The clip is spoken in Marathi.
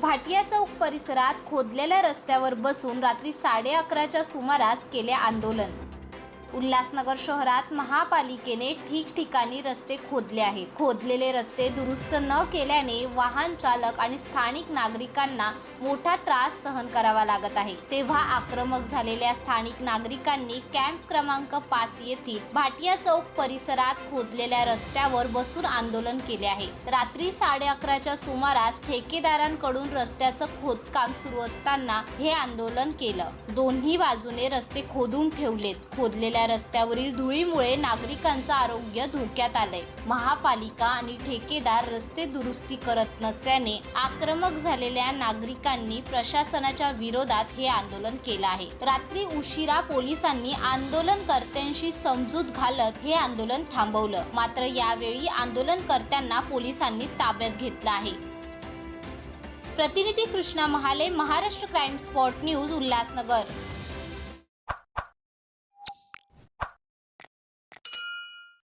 भाटिया चौक परिसरात खोदलेल्या रस्त्यावर बसून रात्री साडे अकराच्या सुमारास केले आंदोलन. उल्हासनगर शहरात महापालिकेने ठिकठिकाणी रस्ते खोदले आहेत. खोदलेले रस्ते दुरुस्त न केल्याने वाहन चालक आणि स्थानिक नागरिकांना मोठा त्रास सहन करावा लागत आहे. तेव्हा आक्रमक झालेल्या स्थानिक नागरिकांनी कॅम्प क्रमांक पाच येथील भाटिया चौक परिसरात खोदलेल्या रस्त्यावर बसून आंदोलन केले आहे. रात्री साडे अकराच्या सुमारास ठेकेदारांकडून रस्त्याचं खोदकाम सुरू असताना हे आंदोलन केलं. दोन्ही बाजूने रस्ते खोदून ठेवलेत. खोदलेल्या रस्त्यावरील धुळीमुळे नागरिकांचं आरोग्य धोक्यात आलंय. महापालिका आणि ठेकेदार रस्ते दुरुस्ती करत नसल्याने आक्रमक झालेल्या नागरिकांनी प्रशासनाच्या विरोधात हे आंदोलन केलं आहे. रात्री उशिरा पोलिसांनी आंदोलनकर्त्यांशी समजूत घालत हे आंदोलन थांबवलं. मात्र यावेळी आंदोलनकर्त्यांना पोलिसांनी ताब्यात घेतलं आहे. प्रतिनिधी Krishna Mahale Maharashtra crime spot news Ulhasnagar.